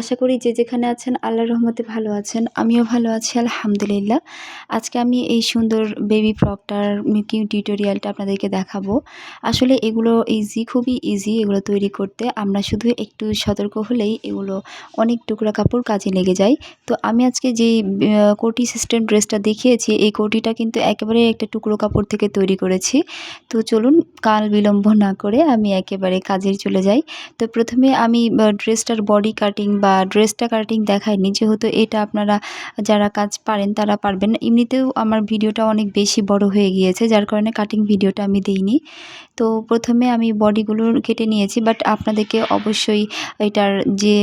আশা করি যে যেখানে আছেন আল্লাহর রহমতে ভালো আছেন, আমিও ভালো আছি, আলহামদুলিল্লাহ। আজকে আমি এই সুন্দর বেবি ফ্রকটার মেকিং টিউটোরিয়ালটা আপনাদেরকে দেখাবো। আসলে এগুলো ইজি খুবই ইজি এগুলো তৈরি করতে। আমরা শুধু একটু সতর্ক হলেই এগুলো অনেক টুকরা কাপড় কাজে লেগে যায়। তো আমি আজকে যে কোটি সিস্টেম ড্রেসটা দেখিয়েছি, এই কোটিটা কিন্তু একেবারে একটা টুকরো কাপড় থেকে তৈরি করেছি। তো চলুন, কাল বিলম্ব না করে আমি একেবারে কাজে চলে যাই। তো প্রথমে আমি ড্রেসটার বডি কাটিং বা ড্রেসটা কাটিং দেখাইনি যেহেতু এটা আপনারা যারা কাজ পারেন তারা পারবেন এমনিতেও আমার ভিডিওটা অনেক বেশি বড় হয়ে গিয়েছে, যার কারণে কাটিং ভিডিওটা আমি দিইনি। তো প্রথমে আমি বডিগুলো কেটে নিয়েছি বাট আপনাদেরকে অবশ্যই এটার যে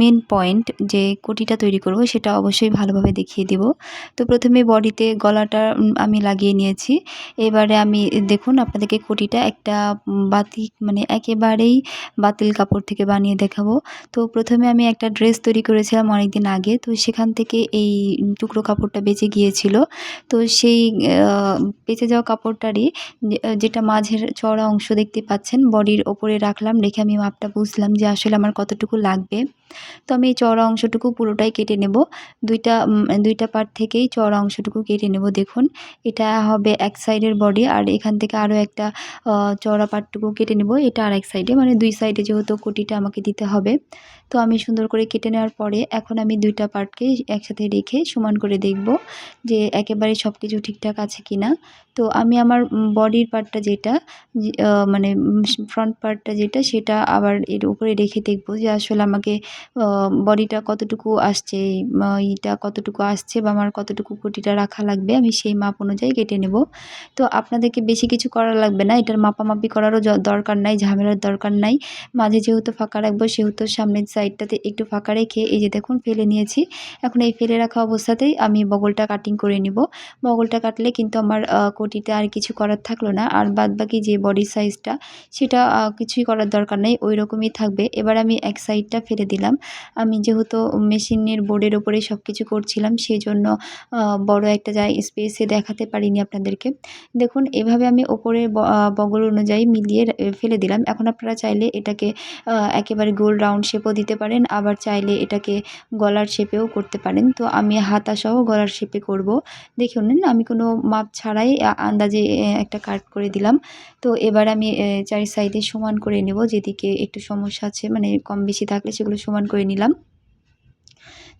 মেন পয়েন্ট যে কোটিটা তৈরি করব, সেটা অবশ্যই ভালোভাবে দেখিয়ে দিব। তো প্রথমে বডিতে গলাটা আমি লাগিয়ে নিয়েছি। এবারে আমি, দেখুন আপনাদেরকে কোটিটা একটা বাতি মানে একেবারেই বাতিল কাপড় থেকে বানিয়ে দেখাবো। তো প্রথমে আমি একটা ড্রেস তৈরি করেছিলাম অনেক দিন আগে। তো সেখান থেকে এই টুকরো কাপড়টা বেঁচে গিয়েছিল। তো সেই বেঁচে যাওয়া কাপড়টারই যেটা মাঝের চড়া অংশ দেখতে পাচ্ছেন, বডির ওপরে রাখলাম। রেখে আমি মাপটা বুঝলাম যে আসলে আমার কতটুকু লাগবে। তো আমি এই চড়া অংশটুকু পুরোটাই কেটে নেব। দুইটা দুইটা পার্ট থেকেই চড়া অংশটুকু কেটে নেব, দেখুন। এটা হবে এক সাইডের বডি আর এখান থেকে আরও একটা চড়া পার্টটুকু কেটে নেব। এটা আর এক সাইডে মানে দুই সাইডে যেহেতু কুটিটা আমাকে দিতে হবে। তো আমি সুন্দর করে কেটে নেওয়ার পরে এখন আমি দুইটা পার্টকে একসাথে রেখে সমান করে দেখব যে একেবারে সব কিছু ঠিকঠাক আছে কি না তো আমি আমার বডির পার্টটা যেটা মানে ফ্রন্ট পার্টটা যেটা, সেটা আবার এর উপরে রেখে দেখব যে আসলে আমাকে বডিটা কতটুকু আসছে এইটা কতটুকু আসছে বা আমার কতটুকু কুটিটা রাখা লাগবে, আমি সেই মাপ অনুযায়ী কেটে নেব। তো আপনাদেরকে বেশি কিছু করা লাগবে না, এটার মাপামাপি করারও দরকার নাই, ঝামেলার দরকার নাই। মাঝে যেহেতু ফাঁকা রাখব, সেহেতু সামনের সাইডটাতে একটু ফাঁকা রেখে এই যে দেখুন, ফেলে নিয়েছি। এখন এই ফেলে রাখা অবস্থাতেই আমি বগলটা কাটিং করে নিব। বগলটা কাটলে কিন্তু আমার কোটিতে আর কিছু করার থাকল না। আর বাদ বাকি যে বডি সাইজটা সেটা কিছুই করার দরকার নেই, ওই রকমই থাকবে। এবার আমি এক সাইডটা ফেলে দিলাম। আমি যেহেতু মেশিনের বোর্ডের ওপরে সব কিছু করছিলাম সেই জন্য বড় একটা জায় স্পেসে দেখাতে পারিনি আপনাদেরকে। দেখুন, এভাবে আমি ওপরে বগল অনুযায়ী মিলিয়ে ফেলে দিলাম। এখন আপনারা চাইলে এটাকে একেবারে গোল রাউন্ড শেপও দিতে পারেন, আবার চাইলে এটাকে গলার শেপেও করতে পারেন। তো আমি হাতাসহ গলার শেপে করব। দেখুন আমি কোনো মাপ ছাড়াই আন্দাজে একটা কাট করে দিলাম। তো এবার আমি চারি সাইডে সমান করে নেব, যেদিকে একটু সমস্যা আছে মানে কম বেশি থাকলে সেগুলো সমান করে নিলাম।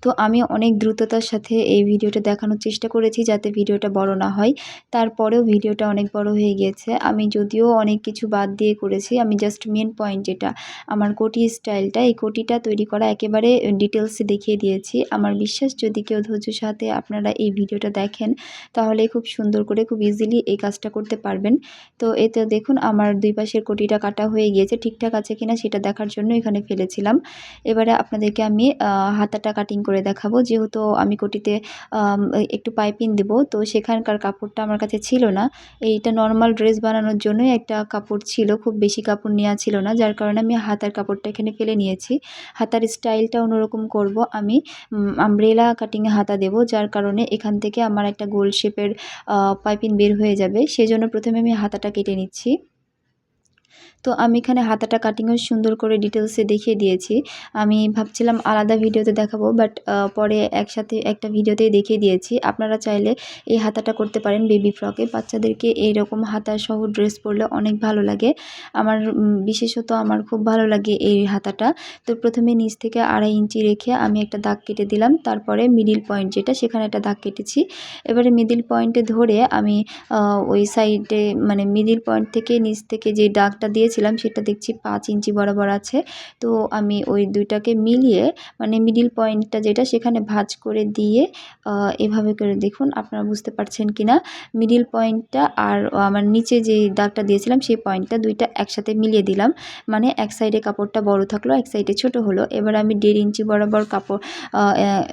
তো আমি অনেক দ্রুততার সাথে এই ভিডিওটা দেখানোর চেষ্টা করেছি যাতে ভিডিওটা বড় না হয়। তারপরেও ভিডিওটা অনেক বড় হয়ে গিয়েছে আমি যদিও অনেক কিছু বাদ দিয়ে করেছি। আমি জাস্ট মেন পয়েন্ট যেটা, আমার কোটি স্টাইলটা, এই কোটিটা তৈরি করা একেবারে ডিটেলসে দেখিয়ে দিয়েছি। আমার বিশ্বাস, যদি কেউ ধৈর্যের সাথে আপনারা এই ভিডিওটা দেখেন, তাহলে খুব সুন্দর করে খুব ইজিলি এই কাজটা করতে পারবেন। তো এতে দেখুন, আমার দুই পাশের কোটিটা কাটা হয়ে গিয়েছে। ঠিকঠাক আছে কিনা সেটা দেখার জন্য এখানে ফেলেছিলাম। এবারে আপনাদেরকে আমি হাতাটা কাটিং করে দেখাবো। যেহেতু আমি কোটিতে একটু পাইপিং দেব, তো সেখানকার কাপড়টা আমার কাছে ছিল না। এইটা নর্মাল ড্রেস বানানোর জন্যই একটা কাপড় ছিল, খুব বেশি কাপড় নেওয়া ছিল না, যার কারণে আমি হাতার কাপড়টা এখানে ফেলে নিয়েছি। হাতার স্টাইলটা অন্যরকম করব আমি আমব্রেলা কাটিংয়ে হাতা দেব, যার কারণে এখান থেকে আমার একটা গোল শেপের পাইপিং বের হয়ে যাবে। সেজন্য প্রথমে আমি হাতাটা কেটে নিচ্ছি। তো আমি এখানে হাতাটা কাটিংও সুন্দর করে ডিটেলসে দেখিয়ে দিয়েছি। আমি ভাবছিলাম আলাদা ভিডিওতে দেখাবো বাট পরে একসাথে একটা ভিডিওতেই দেখিয়ে দিয়েছি। আপনারা চাইলে এই হাতাটা করতে পারেন বেবি ফ্রকে বাচ্চাদেরকে এইরকম হাতা সহ ড্রেস পরলে অনেক ভালো লাগে। আমার বিশেষত আমার খুব ভালো লাগে এই হাতাটা। তো প্রথমে নিচ থেকে আড়াই ইঞ্চি রেখে আমি একটা দাগ কেটে দিলাম। তারপরে মিডিল পয়েন্ট যেটা, সেখানে একটা দাগ কেটেছি। এবারে মিডিল পয়েন্টে ধরে আমি ওই সাইডে মানে মিডিল পয়েন্ট থেকে নিচ থেকে যে দাগটা দিয়েছি দিয়েছিলাম, সেটা দেখছি পাঁচ ইঞ্চি বরাবর আছে। তো আমি ওই দুইটাকে মিলিয়ে মানে মিডিল পয়েন্টটা যেটা, সেখানে ভাজ করে দিয়ে এভাবে করে দেখুন, আপনারা বুঝতে পারছেন কি না মিডিল পয়েন্টটা আর আমার নিচে যে দাগটা দিয়েছিলাম, সেই পয়েন্টটা দুইটা একসাথে মিলিয়ে দিলাম। মানে এক সাইডে কাপড়টা বড় থাকল, এক সাইডে ছোট হলো। এবার আমি দেড় ইঞ্চি বরাবর কাপড়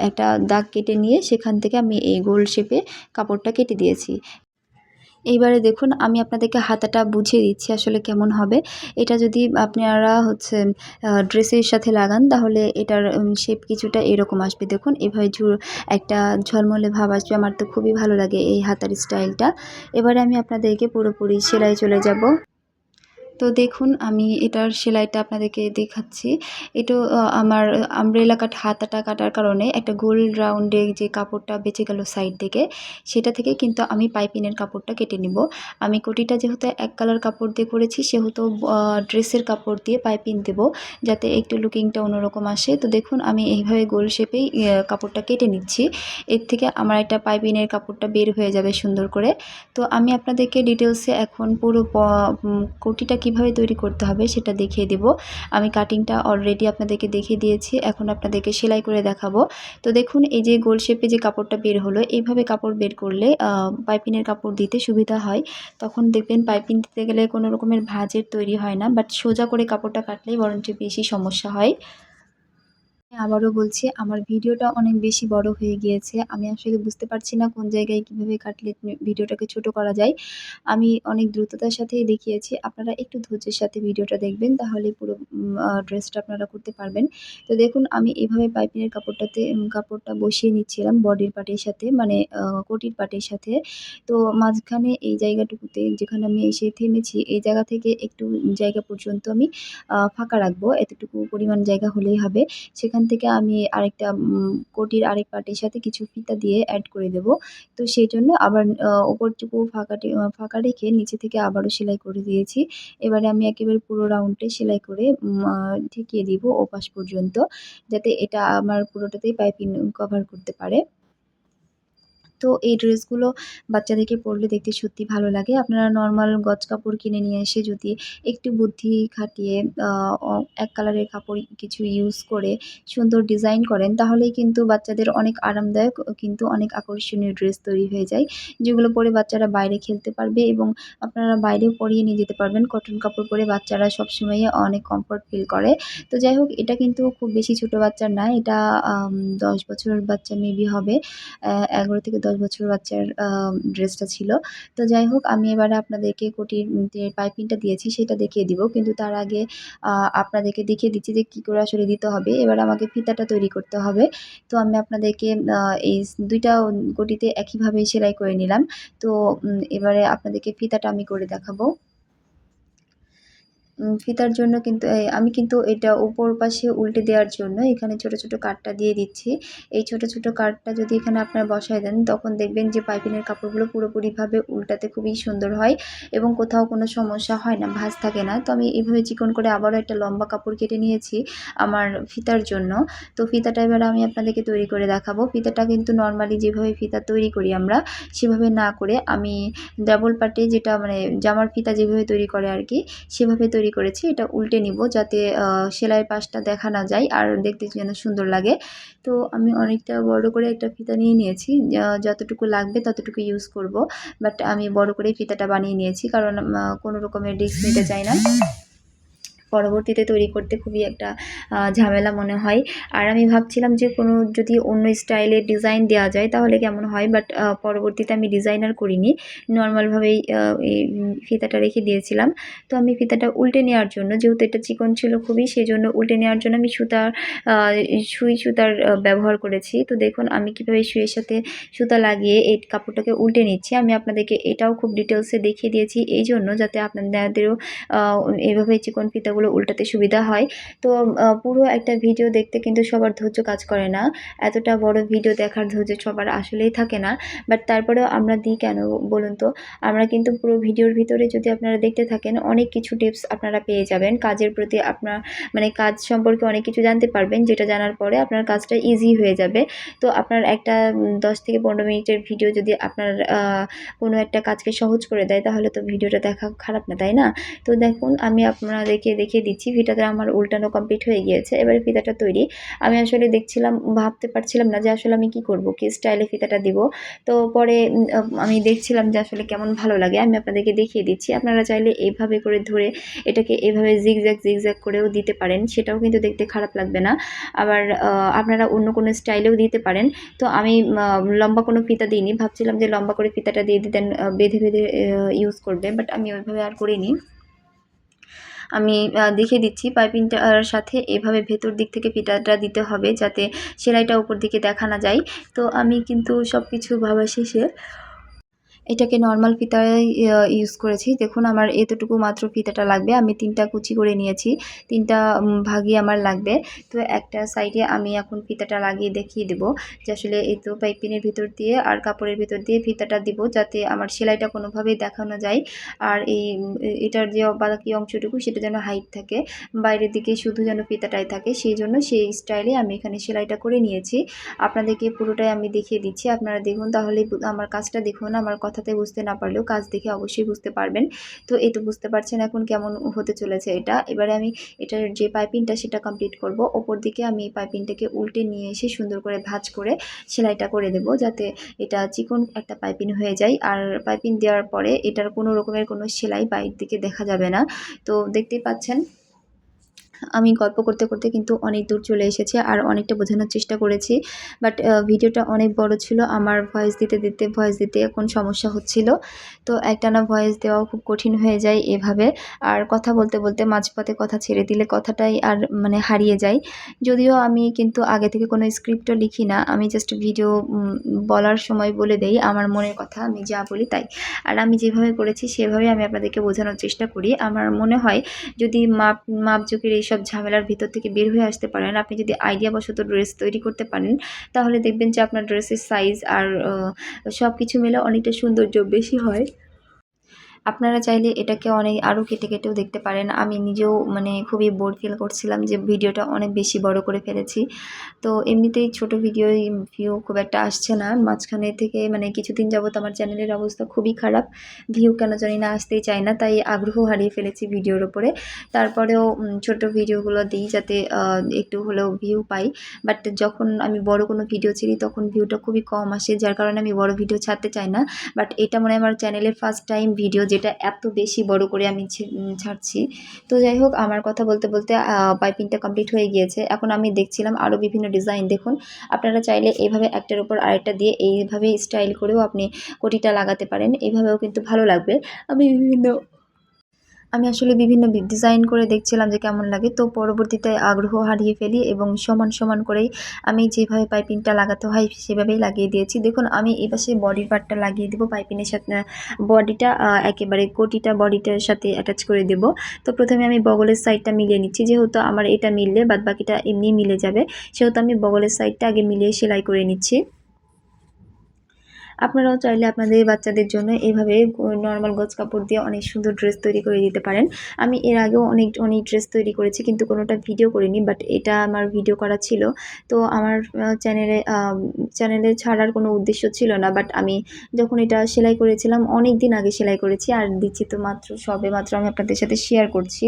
একটা দাগ কেটে নিয়ে, সেখান থেকে আমি এই গোল শেপে কাপড়টা কেটে দিয়েছি। এইবারে দেখুন, আমি আপনাদেরকে হাতাটা বুঝিয়ে দিচ্ছি আসলে কেমন হবে। এটা যদি আপনারা হচ্ছে ড্রেসের সাথে লাগান, তাহলে এটার শেপ কিছুটা এরকম আসবে। দেখুন, এভাবে ঝুর একটা ঝলমলে ভাব আসবে। আমার তো খুবই ভালো লাগে এই হাতার স্টাইলটা এবারে আমি আপনাদেরকে পুরোপুরি সেলাই চলে যাব। তো দেখুন, আমি এটার সেলাইটা আপনাদেরকে দেখাচ্ছি। এটা আমার আমব্রেলা কাট হাতাটা কাটার কারণে একটা গোল রাউন্ডে যে কাপড়টা বেঁচে গেল সাইড থেকে, সেটা থেকে কিন্তু আমি পাইপিনের কাপড়টা কেটে নিব। আমি কোটিটা যেহেতু এক কালার কাপড় দিয়ে করেছি, সেহেতু ড্রেসের কাপড় দিয়ে পাইপিন দেব, যাতে একটু লুকিংটা অন্যরকম আসে। তো দেখুন, আমি এইভাবে গোল শেপেই কাপড়টা কেটে নিচ্ছি। এর থেকে আমার একটা পাইপিনের কাপড়টা বের হয়ে যাবে সুন্দর করে। তো আমি আপনাদেরকে ডিটেলসে এখন পুরো কোটিটা কীভাবে তৈরি করতে হবে সেটা দেখিয়ে দেব। আমি কাটিংটা অলরেডি আপনাদেরকে দেখিয়ে দিয়েছি, এখন আপনাদেরকে সেলাই করে দেখাবো। তো দেখুন, এই যে গোল শেপে যে কাপড়টা বের হলো, এইভাবে কাপড় বের করলে পাইপিনের কাপড় দিতে সুবিধা হয়। তখন দেখবেন পাইপিন দিতে গেলে কোনো রকমের ভাজের তৈরি হয় না বাট সোজা করে কাপড়টা কাটলেই বরঞ্চ বেশি সমস্যা হয়। আবারও বলছি, আমার ভিডিওটা অনেক বেশি বড় হয়ে গিয়েছে। আমি আসলে বুঝতে পারছি না কোন জায়গায় কীভাবে কাটলে ভিডিওটাকে ছোট করা যায়। আমি অনেক দ্রুততার সাথেই দেখিয়েছি। আপনারা একটু ধৈর্যের সাথে ভিডিওটা দেখবেন, তাহলে পুরো ড্রেসটা আপনারা করতে পারবেন। তো দেখুন, আমি এভাবে পাইপিনের কাপড়টাতে কাপড়টা বসিয়ে নিচ্ছিলাম বডির পার্টের সাথে মানে কোটির পার্টের সাথে। তো মাঝখানে এই জায়গাটুকুতে যেখানে আমি এসে থেমেছি, এই জায়গা থেকে একটু জায়গা পর্যন্ত আমি ফাঁকা রাখব। এতটুকু পরিমাণ জায়গা হলেই হবে। সেখান থেকে আমি আরেকটা কোটির আরেক পার্টির সাথে কিছু ফিতা দিয়ে অ্যাড করে দেব। তো সেই জন্য আবার ওপর ওপরটুকু ফাঁকাটি ফাঁকা রেখে নিচে থেকে আবারও সেলাই করে দিয়েছি। এবারে আমি একেবারে পুরো রাউন্ডে সেলাই করে ঠেকিয়ে দিব ওপাশ পর্যন্ত, যাতে এটা আমার পুরোটাতেই পাইপিং কভার করতে পারে। তো এই ড্রেসগুলো বাচ্চাদেরকে পরলে দেখতে সত্যি ভালো লাগে। আপনারা নর্মাল গজ কাপড় কিনে নিয়ে এসে যদি একটু বুদ্ধি খাটিয়ে এক কালারের কাপড় কিছু ইউজ করে সুন্দর ডিজাইন করেন, তাহলেই কিন্তু বাচ্চাদের অনেক আরামদায়ক কিন্তু অনেক আকর্ষণীয় ড্রেস তৈরি হয়ে যায়, যেগুলো পরে বাচ্চারা বাইরে খেলতে পারবে এবং আপনারা বাইরেও পরিয়ে নিয়ে যেতে পারবেন। কটন কাপড় পরে বাচ্চারা সবসময় অনেক কমফর্ট ফিল করে। তো যাই হোক, এটা কিন্তু খুব বেশি ছোট বাচ্চার না, এটা দশ বছরের বাচ্চা মেবি হবে এগারো থেকে দশ বছর বাচ্চার ড্রেসটা ছিল। তো যাই হোক, আমি এবারে আপনাদেরকে কোটির পাইপিংটা দিয়েছি সেটা দেখিয়ে দিব। কিন্তু তার আগে আপনাদেরকে দেখিয়ে দিচ্ছি যে কী করে আসলে দিতে হবে। এবার আমাকে ফিতাটা তৈরি করতে হবে। তো আমি আপনাদেরকে এই দুইটা কোটিতে একইভাবে সেলাই করে নিলাম। তো এবারে আপনাদেরকে ফিতাটা আমি করে দেখাবো। ফিতার জন্য কিন্তু আমি কিন্তু এটা উপর পাশে উল্টে দেওয়ার জন্য এখানে ছোট ছোট কাটটা দিয়ে দিচ্ছি। এই ছোট ছোট কাটটা যদি এখানে আপনারা বসায় দেন, তখন দেখবেন যে পাইপিনের কাপড়গুলো পুরোপুরিভাবে উল্টাতে খুবই সুন্দর হয় এবং কোথাও কোনো সমস্যা হয় না, ভাঁজ থাকে না। তো আমি এইভাবে চিকন করে আবারও একটা লম্বা কাপড় কেটে নিয়েছি আমার ফিতার জন্য। তো ফিতাটা এবার আমি আপনাদেরকে তৈরি করে দেখাবো। ফিতাটা কিন্তু নর্মালি যেভাবে ফিতা তৈরি করি আমরা, সেভাবে না করে আমি ডাবল পার্টে যেটা মানে জামার ফিতা যেভাবে তৈরি করে আর কি, সেভাবে তৈরি করেছি, এটা উল্টে নিব যাতে সেলাই পাশটা দেখা না যায় আর দেখতে যেন সুন্দর লাগে। তো আমি অনেকটা বড় করে একটা ফিতা নিয়ে নিয়েছি যতটুকু লাগবে ততটুকু ইউজ করব। বাট আমি বড় করে ফিতাটা বানিয়ে নিয়েছি কারণ কোনো রকমের রিস্ক নিতে চাই না। পরবর্তীতে তৈরি করতে খুবই একটা ঝামেলা মনে হয়। আর আমি ভাবছিলাম যে কোনো যদি অন্য স্টাইলের ডিজাইন দেওয়া যায় তাহলে কেমন হয়? বাট পরবর্তীতে আমি ডিজাইনার করিনি। নর্মালভাবেই ফিতাটা রেখে দিয়েছিলাম। তো আমি ফিতাটা উল্টে নেওয়ার জন্য যেহেতু এটা চিকন ছিল খুবই সেই জন্য উল্টে নেওয়ার জন্য আমি সুতার সুই সুতার ব্যবহার করেছি। তো দেখুন আমি কীভাবে সুইয়ের সাথে সুতা লাগিয়ে এই কাপড়টাকে উল্টে নিচ্ছি। আমি আপনাদেরকে এটাও খুব ডিটেলসে দেখিয়ে দিয়েছি। এই জন্য যাতে আপনাদেরও আহ, এইভাবে চিকন ফিতাগুলো উল্টাতে সুবিধা হয়। তো পুরো একটা ভিডিও দেখতে কিন্তু সবার ধৈর্য কাজ করে না। এতটা বড় ভিডিও দেখার ধৈর্য সবার আসলেই থাকে না। বাট তারপরেও আমরা দিই কেন বলুন তো? আমরা কিন্তু পুরো ভিডিওর ভিতরে যদি আপনারা দেখতে থাকেন, অনেক কিছু টিপস আপনারা পেয়ে যাবেন। কাজের প্রতি আপনার মানে কাজ সম্পর্কে অনেক কিছু জানতে পারবেন। যেটা জানার পরে আপনার কাজটা ইজি হয়ে যাবে। তো আপনার একটা দশ থেকে পনেরো মিনিটের ভিডিও যদি আপনার কোনো একটা কাজকে সহজ করে দেয়, তাহলে তো ভিডিওটা দেখা খারাপ না, তাই না? তো দেখুন, আমি আপনাদেরকে দেখিয়ে দিচ্ছি ফিতাটা আমার উল্টানো কমপ্লিট হয়ে গিয়েছে। এবারে ফিতাটা তৈরি। আমি আসলে দেখছিলাম, ভাবতে পারছিলাম না যে আসলে আমি কি করব, কি স্টাইলে ফিতাটা দিব। তো পরে আমি দেখছিলাম যে আসলে কেমন ভালো লাগে। আমি আপনাদেরকে দেখিয়ে দিচ্ছি। আপনারা চাইলে এইভাবে করে ধরে এটাকে এভাবে জিগজ্যাগ জিগজ্যাগ করেও দিতে পারেন। সেটাও কিন্তু দেখতে খারাপ লাগবে না। আবার আপনারা অন্য কোনো স্টাইলেও দিতে পারেন। তো আমি লম্বা কোনো ফিতা দিইনি। ভাবছিলাম যে লম্বা করে ফিতাটা দিয়ে দিতেন বেঁধে বেঁধে ইউজ করবে। বাট আমি ওইভাবে আর করিনি। আমি দেখে দিচ্ছি। পাইপিংটার সাথে এভাবে ভেতর দিক থেকে ফিটাটা দিতে হবে যাতে সেলাইটা উপর দিকে দেখা না যায়। তো আমি কিন্তু সব কিছু ভাবা শেষে এটাকে নর্মাল ফিতাই ইউজ করেছি। দেখুন, আমার এতটুকু মাত্র ফিতাটা লাগবে। আমি তিনটা কুচি করে নিয়েছি। তিনটা ভাগই আমার লাগবে। তো একটা সাইডে আমি এখন ফিতাটা লাগিয়ে দেখিয়ে দেবো যে আসলে এই তো পাইপিনের ভিতর দিয়ে আর কাপড়ের ভিতর দিয়ে ফিতাটা দিব যাতে আমার সেলাইটা কোনোভাবেই দেখানো যায়। আর এই এটার যে বাকি অংশটুকু সেটা যেন হাইট থাকে। বাইরের দিকে শুধু যেন ফিতাটাই থাকে। সেই জন্য সেই স্টাইলে আমি এখানে সেলাইটা করে নিয়েছি। আপনাদেরকে পুরোটাই আমি দেখিয়ে দিচ্ছি। আপনারা দেখুন, তাহলে আমার কাজটা দেখুন, আমার কথাতে বুঝতে না পারলেও কাজ দেখে অবশ্যই বুঝতে পারবেন। তো এই তো বুঝতে পারছেন এখন কেমন হতে চলেছে এটা। এবারে আমি এটার যে পাইপিংটা সেটা কমপ্লিট করব। ওপর দিকে আমি এই পাইপিংটাকে উল্টে নিয়ে এসে সুন্দর করে ভাঁজ করে সেলাইটা করে দেব যাতে এটা চিকন একটা পাইপিং হয়ে যায়। আর পাইপিং দেওয়ার পরে এটার কোনো রকমের কোনো সেলাই বাইরের দিকে দেখা যাবে না। তো দেখতেই পাচ্ছেন আমি গল্প করতে করতে কিন্তু অনেক দূর চলে এসেছি আর অনেকটা বোঝানোর চেষ্টা করেছি। বাট ভিডিওটা অনেক বড় ছিল, আমার ভয়েস দিতে দিতে ভয়েস দিতে এখন সমস্যা হচ্ছিল। তো একটানা ভয়েস দেওয়াও খুব কঠিন হয়ে যায় এভাবে। আর কথা বলতে বলতে মাঝপথে কথা ছেড়ে দিলে কথাটাই আর মানে হারিয়ে যায়। যদিও আমি কিন্তু আগে থেকে কোনো স্ক্রিপ্টও লিখি না, আমি জাস্ট ভিডিও বলার সময় বলে দেই আমার মনের কথা, আমি যা বলি তাই। আর আমি যেভাবে করেছি সেভাবে আমি আপনাদেরকে বোঝানোর চেষ্টা করি। আমার মনে হয় যদি মাপ মাপজোকের এইসব ঝামেলার ভিতর থেকে বের হয়ে আসতে পারেন। আপনি যদি আইডিয়া বশত ড্রেস তৈরি করতে পারেন, তাহলে দেখবেন যে আপনার ড্রেসের সাইজ আর সব কিছু মিলে অনেকটা সৌন্দর্য বেশি হয়। আপনারা চাইলে এটাকে অনেক আরও কেটে কেটেও দেখতে পারেন। আমি নিজেও মানে খুবই বোর ফিল করছিলাম যে ভিডিওটা অনেক বেশি বড় করে ফেলেছি। তো এমনিতেই ছোট ভিডিও ভিউ খুব একটা আসছে না। মাঝখানে থেকে মানে কিছুদিন যাবত আমার চ্যানেলের অবস্থা খুবই খারাপ। ভিউ কেন জানি না আসতেই চায় না, তাই আগ্রহ হারিয়ে ফেলেছি ভিডিওর ওপরে তারপরেও ছোট ভিডিওগুলো দিই যাতে একটু হলেও ভিউ পাই। বাট যখন আমি বড় কোনো ভিডিও ছিলি তখন ভিউটা খুবই কম আসে। যার কারণে আমি বড় ভিডিও ছাড়তে চাই না। বাট এটা মনে হয় আমার চ্যানেলের ফার্স্ট টাইম ভিডিও যেটা এত বেশি বড় করে আমি ছাড়ছি। তো যাই হোক, আমার কথা বলতে বলতে পাইপিংটা কমপ্লিট হয়ে গিয়েছে। এখন আমি দেখছিলাম আরও বিভিন্ন ডিজাইন দেখুন। আপনারা চাইলে এইভাবে একটার উপর আরেকটা দিয়ে এইভাবে স্টাইল করেও আপনি কোটিটা লাগাতে পারেন। এইভাবেও কিন্তু ভালো লাগবে। আমি বিভিন্ন আমি আসলে বিভিন্ন ডিজাইন করে দেখছিলাম যে কেমন লাগে, তো পরবর্তীতে আগ্রহ হারিয়ে ফেলি এবং সমান সমান করেই আমি যেভাবে পাইপিংটা লাগাতে হয় সেভাবেই লাগিয়ে দিয়েছি। দেখুন, আমি এপাশে বডি পার্টটা লাগিয়ে দেবো, পাইপিংয়ের সাথে বডিটা একেবারে কোটিটা বডিটার সাথে অ্যাটাচ করে দেব। তো প্রথমে আমি বগলের সাইডটা মিলিয়ে নিচ্ছি, যেহেতু আমার এটা মিললে বাদ বাকিটা এমনি মিলে যাবে, সেহেতু আমি বগলের সাইডটা আগে মিলিয়ে সেলাই করে নিচ্ছি। আপনারাও চাইলে আপনাদের বাচ্চাদের জন্য এইভাবে নর্মাল গোছ কাপড় দিয়ে অনেক সুন্দর ড্রেস তৈরি করে দিতে পারেন। আমি এর আগেও অনেক অনেক ড্রেস তৈরি করেছি কিন্তু কোনোটা ভিডিও করিনি বাট এটা আমার ভিডিও করা ছিল। তো আমার চ্যানেলে চ্যানেলে ছাড়ার কোনো উদ্দেশ্য ছিল না বাট আমি যখন এটা সেলাই করেছিলাম, অনেক দিন আগে সেলাই করেছি, আর দিচ্ছি তো মাত্র, সবে মাত্র আমি আপনাদের সাথে শেয়ার করছি।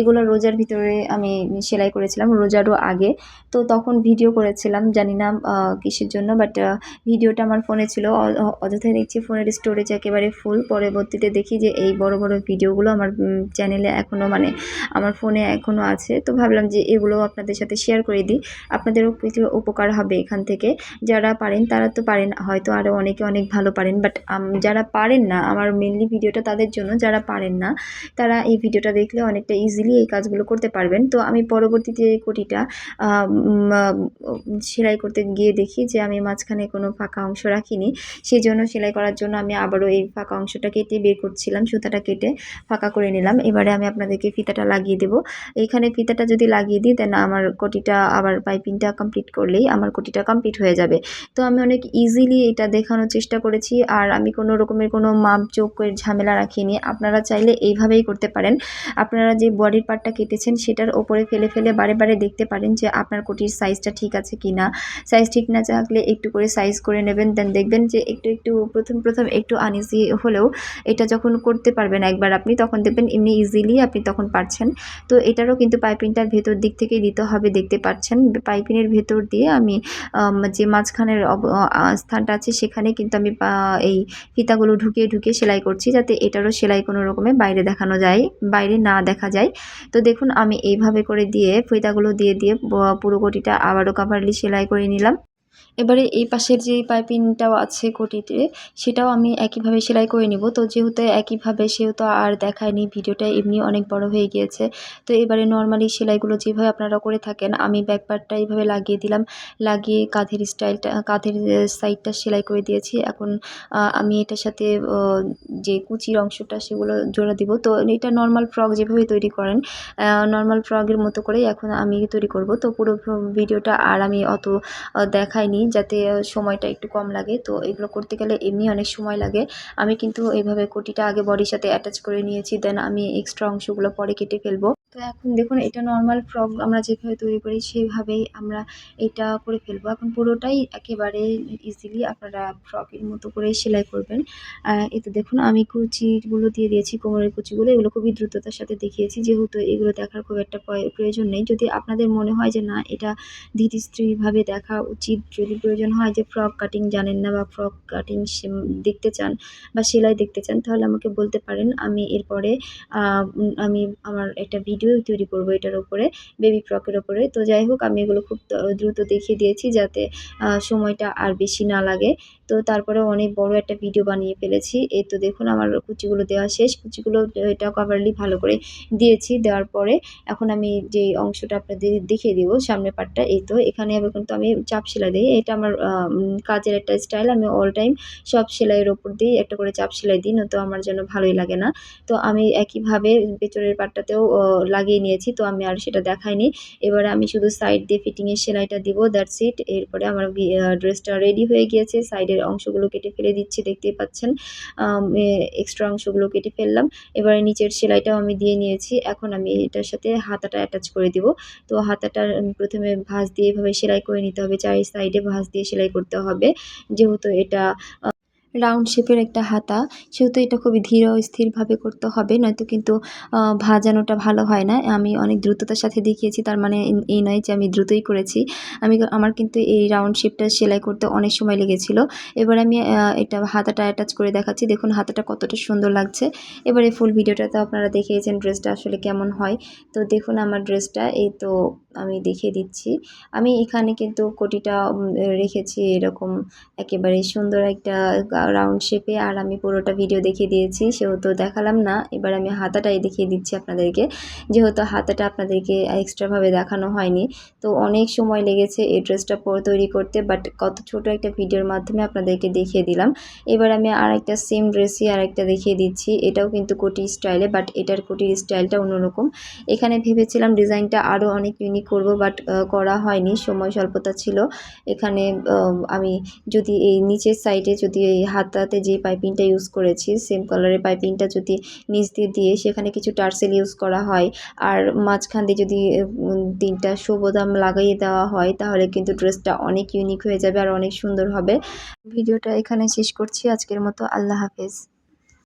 এগুলো রোজার ভিতরে আমি সেলাই করেছিলাম, রোজারও আগে। তো তখন ভিডিও করেছিলাম, জানি না কিসের জন্য বাট ভিডিওটা আমার ফোনে ছিল। অযথায় দেখছি ফোনের স্টোরেজ একেবারে ফুল পরবর্তীতে দেখি যে এই বড় বড় ভিডিওগুলো আমার চ্যানেলে এখনও মানে আমার ফোনে এখনও আছে। তো ভাবলাম যে এগুলো আপনাদের সাথে শেয়ার করে দিই। আপনাদেরও কিছু উপকার হবে এখান থেকে। যারা পারেন তারা তো পারেন, হয়তো আরও অনেকে অনেক ভালো পারেন বাট যারা পারেন না, আমার মেনলি ভিডিওটা তাদের জন্য, যারা পারেন না, তারা এই ভিডিওটা দেখলে অনেকটা ইজিলি এই কাজগুলো করতে পারবেন। তো আমি পরবর্তীতে এই কোটিটা সেলাই করতে গিয়ে দেখি যে আমি মাঝখানে কোনো ফাঁকা অংশ রাখিনি। সেই জন্য সেলাই করার জন্য আমি আবারও এই ফাঁকা অংশটা কেটে বের করছিলাম, সুতাটা কেটে ফাঁকা করে নিলাম। এবারে আমি আপনাদেরকে ফিতাটা লাগিয়ে দেব। এইখানে ফিতাটা যদি লাগিয়ে দিই দেন আমার কোটিটা আবার পাইপিংটা কমপ্লিট করলেই আমার কোটিটা কমপ্লিট হয়ে যাবে। তো আমি অনেক ইজিলি এটা দেখানোর চেষ্টা করেছি আর আমি কোনো রকমের কোনো মাপ চোখের ঝামেলা রাখিনি। আপনারা চাইলে এইভাবেই করতে পারেন। আপনারা যে বডির পার্টটা কেটেছেন, সেটার ওপরে ফেলে ফেলে বারে বারে দেখতে পারেন যে আপনার কোটির সাইজটা ঠিক আছে কি না সাইজ ঠিক না থাকলে একটু করে সাইজ করে নেবেন দেন দেখবেন যে একটু একটু, প্রথম প্রথম একটু আনইজি হলেও এটা যখন করতে পারবেন একবার আপনি, তখন দেখবেন এমনি ইজিলি আপনি তখন পারছেন। তো এটারও কিন্তু পাইপিংটার ভেতর দিক থেকেই দিতে হবে, দেখতে পাচ্ছেন পাইপিংয়ের ভেতর দিয়ে আমি যে মাঝখানের স্থানটা আছে সেখানে কিন্তু আমি এই ফিতাগুলো ঢুকিয়ে ঢুকিয়ে সেলাই করছি যাতে এটারও সেলাই কোনো রকমে বাইরে দেখানো যায়, বাইরে না দেখা যায়। তো দেখুন আমি এইভাবে করে দিয়ে ফিতাগুলো দিয়ে দিয়ে পুরো গটিটা আবারও কাভারলি সেলাই করে নিলাম। এবারে এই পাশের যে পাইপিংটাও আছে কোটিতে, সেটাও আমি একইভাবে সেলাই করে নিব। তো যেহেতু একইভাবে সেহেতু আর দেখায়নি, ভিডিওটা এমনি অনেক বড় হয়ে গিয়েছে। তো এবারে নর্মালি সেলাইগুলো যেভাবে আপনারা করে থাকেন, আমি ব্যাক পার্টটা এইভাবে লাগিয়ে দিলাম। লাগিয়ে কাঁধের স্টাইলটা কাঁধের সাইডটা সেলাই করে দিয়েছি। এখন আমি এটার সাথে যে কুচির অংশটা সেগুলো জোড়া দিব। তো এটা নর্মাল ফ্রক যেভাবে তৈরি করেন নর্মাল ফ্রকের মতো করেই এখন আমি তৈরি করব। তো পুরো ভিডিওটা আর আমি অত দেখাইনি যাতে সময়টা একটু কম লাগে। তো এগুলো করতে গেলে এমনি অনেক সময় লাগে। আমি কিন্তু এইভাবে কোটিটা আগে বডির সাথে অ্যাটাচ করে নিয়েছি দেন আমি এক্সট্রা অংশগুলো পরে কেটে ফেলব। তো এখন দেখুন, এটা নর্মাল ফ্রক আমরা যেভাবে তৈরি করি, সেভাবেই আমরা এটা করে ফেলব। এখন পুরোটাই একেবারে ইজিলি আপনারা ফ্রকের মতো করে সেলাই করবেন। এতে দেখুন, আমি কুচিগুলো দিয়ে দিয়েছি, কোমরের কুচিগুলো, এগুলো খুবই দ্রুততার সাথে দেখিয়েছি। যেহেতু এগুলো দেখার খুব একটা প্রয়োজন নেই। যদি আপনাদের মনে হয় যে, না, এটা ধীরস্থিরভাবে দেখা উচিত যদি প্রয়োজন হয় যে ফ্রক কাটিং জানেন না বা ফ্রক কাটিং দেখতে চান বা সেলাই দেখতে চান তাহলে আমাকে বলতে পারেন। আমি এরপরে আমি আমার একটা ভিডিও তৈরি করব এটার উপরে বেবি ফ্রকের ওপরে তো যাই হোক, আমি এগুলো খুব দ্রুত দেখিয়ে দিয়েছি যাতে সময়টা আর বেশি না লাগে। তো তারপরে অনেক বড় একটা ভিডিও বানিয়ে ফেলেছি। এই তো দেখুন, আমার কুচিগুলো দেওয়া শেষ। কুচিগুলো, এটা কভারলি ভালো করে দিয়েছি, দেওয়ার পরে এখন আমি যে অংশটা আপনাদের দেখিয়ে দিব, সামনের পার্টটা এই তো এখানে আবার কিন্তু আমি চাপ সেলাই দিই। এটা আমার কাজের একটা স্টাইল আমি অল টাইম সব সেলাইয়ের ওপর দিই একটা করে চাপ সেলাই দিই নয়তো আমার যেন ভালোই লাগে না। তো আমি একইভাবে পেছনের পাটটাতেও লাগিয়ে নিয়েছি, তো আমি আর সেটা দেখাইনি। এবারে আমি শুধু সাইড দিয়ে ফিটিংয়ের সেলাইটা দিব দ্যাটস ইট এরপরে আমার ড্রেসটা রেডি হয়ে গিয়েছে। সাইডের অংশগুলো কেটে ফেলে দিচ্ছি, দেখতেই পাচ্ছেন। এক্সট্রা অংশগুলো কেটে ফেললাম। এবারে নিচের সেলাইটাও আমি দিয়ে নিয়েছি। এখন আমি এটার সাথে হাতাটা অ্যাটাচ করে দিব। তো হাতাটা প্রথমে ভাঁজ দিয়ে এভাবে সেলাই করে নিতে হবে। চারি সাইডে ভাঁজ দিয়ে সেলাই করতে হবে। যেহেতু এটা রাউন্ড শেপের একটা হাতা। সেহেতু এটা খুবই ধীর স্থিরভাবে করতে হবে, নয়তো কিন্তু ভাজানোটা ভালো হয় না। আমি অনেক দ্রুততার সাথে দেখিয়েছি, তার মানে এই নয় যে আমি দ্রুতই করেছি। আমি আমার কিন্তু এই রাউন্ড শেপটা সেলাই করতে অনেক সময় লেগেছিল। এবার আমি এটা হাতাটা অ্যাটাচ করে দেখাচ্ছি। দেখুন হাতাটা কতটা সুন্দর লাগছে। এবারে ফুল ভিডিওটা তো আপনারা দেখিয়েছেন ড্রেসটা আসলে কেমন হয়। তো দেখুন আমার ড্রেসটা এই তো আমি দেখিয়ে দিচ্ছি। আমি এখানে কিন্তু কোটিটা রেখেছি এরকম একেবারে সুন্দর একটা রাউন্ড শেপে আর আমি পুরোটা ভিডিও দেখিয়ে দিয়েছি, সেহেতু দেখালাম না। এবার আমি হাতাটাই দেখিয়ে দিচ্ছি আপনাদেরকে। যেহেতু হাতাটা আপনাদেরকে এক্সট্রাভাবে দেখানো হয়নি, তো অনেক সময় লেগেছে এই ড্রেসটা তৈরি করতে বাট কত ছোট একটা ভিডিওর মাধ্যমে আপনাদেরকে দেখিয়ে দিলাম। এবার আমি আর একটা সেম ড্রেসই আর একটা দেখিয়ে দিচ্ছি। এটাও কিন্তু কোটি স্টাইলে বাট এটার কোটির স্টাইলটা অন্যরকম। এখানে ভেবেছিলাম ডিজাইনটা আরও অনেক ইউনিক করব বাট করা হয়নি, সময় স্বল্পতা ছিল। এখানে আমি যদি এই নিচের সাইডে যদি এই হাতাতে যে পাইপিংটা ইউজ করেছি সেম কালারের পাইপিংটা যদি নিচ দিয়ে দিয়ে সেখানে কিছু টার্সেল ইউজ করা হয়, আর মাঝখান দিয়ে যদি তিনটা শুভদাম লাগাইয়ে দেওয়া হয়, তাহলে কিন্তু ড্রেসটা অনেক ইউনিক হয়ে যাবে আর অনেক সুন্দর হবে। ভিডিওটা এখানে শেষ করছি। আজকের মতো আল্লাহ হাফেজ।